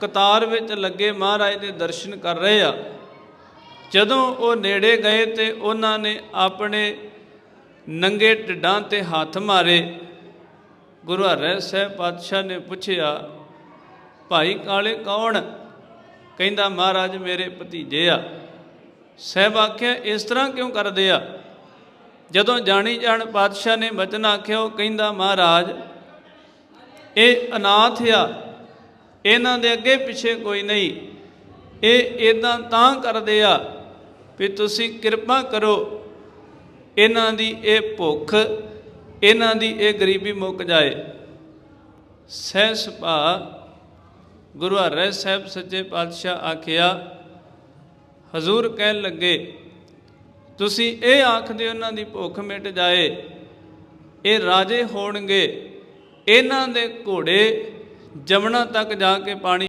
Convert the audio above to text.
ਕਤਾਰ ਵਿੱਚ ਲੱਗੇ ਮਹਾਰਾਜ ਦੇ ਦਰਸ਼ਨ ਕਰ ਰਹੇ ਆ। ਜਦੋਂ ਉਹ ਨੇੜੇ ਗਏ ਤੇ ਉਹਨਾਂ ਨੇ ਆਪਣੇ ਨੰਗੇ ਢਿੱਡਾਂ ਤੇ ਹੱਥ ਮਾਰੇ। ਗੁਰੂ ਹਰਿ ਸਾਹਿਬ ਪਾਤਸ਼ਾਹ ਨੇ ਪੁੱਛਿਆ, ਭਾਈ ਕਾਲੇ ਕੌਣ? ਕਹਿੰਦਾ, ਮਹਾਰਾਜ ਮੇਰੇ ਭਤੀਜੇ ਆ। ਸਾਹਿਬ ਆਖਿਆ, ਇਸ ਤਰ੍ਹਾਂ ਕਿਉਂ ਕਰਦੇ ਆ? ਜਦੋਂ ਜਾਣੀ ਜਾਣ ਪਾਤਸ਼ਾਹ ਨੇ ਬਚਨ ਆਖਿਆ, ਉਹ ਕਹਿੰਦਾ, ਮਹਾਰਾਜ, ਇਹ ਅਨਾਥ ਆ। ਇਹਨਾਂ ਦੇ ਅੱਗੇ ਪਿੱਛੇ ਕੋਈ ਨਹੀਂ। ਇਹ ਇਦਾਂ ਤਾਂ ਕਰਦੇ ਆ ਵੀ ਤੁਸੀਂ ਕਿਰਪਾ ਕਰੋ, ਇਹਨਾਂ ਦੀ ਇਹ ਭੁੱਖ, ਇਹਨਾਂ ਦੀ ਇਹ ਗਰੀਬੀ ਮੁੱਕ ਜਾਏ। ਸਹਿ ਸੁਭਾ, ਗੁਰੂ ਹਰਿ ਸਾਹਿਬ ਸੱਚੇ ਪਾਤਸ਼ਾਹ ਆਖਿਆ, ਹਜ਼ੂਰ ਕਹਿਣ ਲੱਗੇ, ਤੁਸੀਂ ਇਹ ਆਖਦੇ ਉਹਨਾਂ ਦੀ ਭੁੱਖ ਮਿਟ ਜਾਏ, ਇਹ ਰਾਜੇ ਹੋਣਗੇ, ਇਹਨਾਂ ਦੇ ਘੋੜੇ ਜਮਨਾ ਤੱਕ ਜਾ ਕੇ ਪਾਣੀ